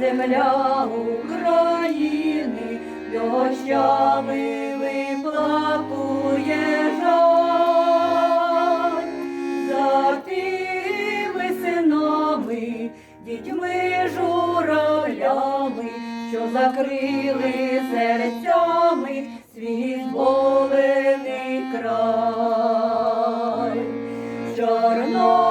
Земля України, дощами виплакує жаль за тими синами, дітьми журавлями, що закрили серцями свій зболений край. Чорнобильське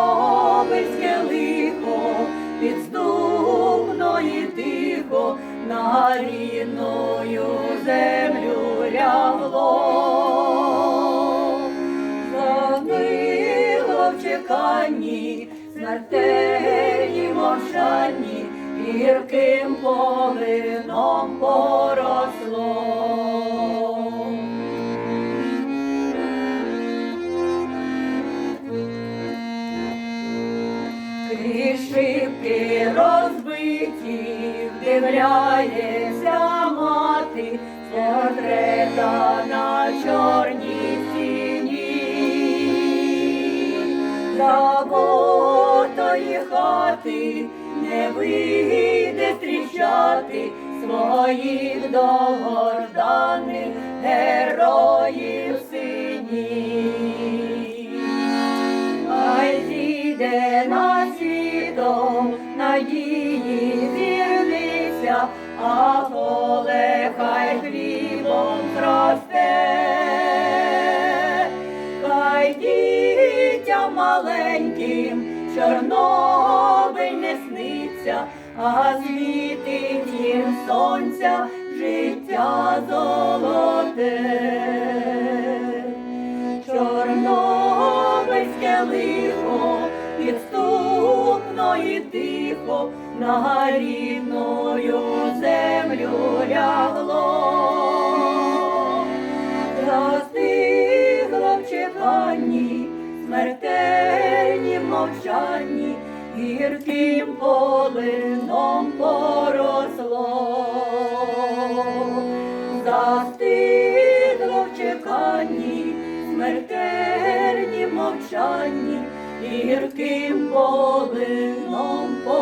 тихо на рідною землю лягло. Загибло в чеканні, смертельні мовчанні, гірким полином поросло. Крізь шибки розбиті, вдивляється мати, з портрета на чорній стіні. Заботої хати не вийде зустрічати своїх довгожданих а поле хай хлібом зросте. Хай дітям маленьким Чорнобиль не сниться, а світить їм сонця життя золоте. Тихо на рідною землю лягло. Застигло в чеканні, смертельні мовчанні, гірким полином поросло. Застигло в чеканні, смертельні мовчанні, гірким полином поросло.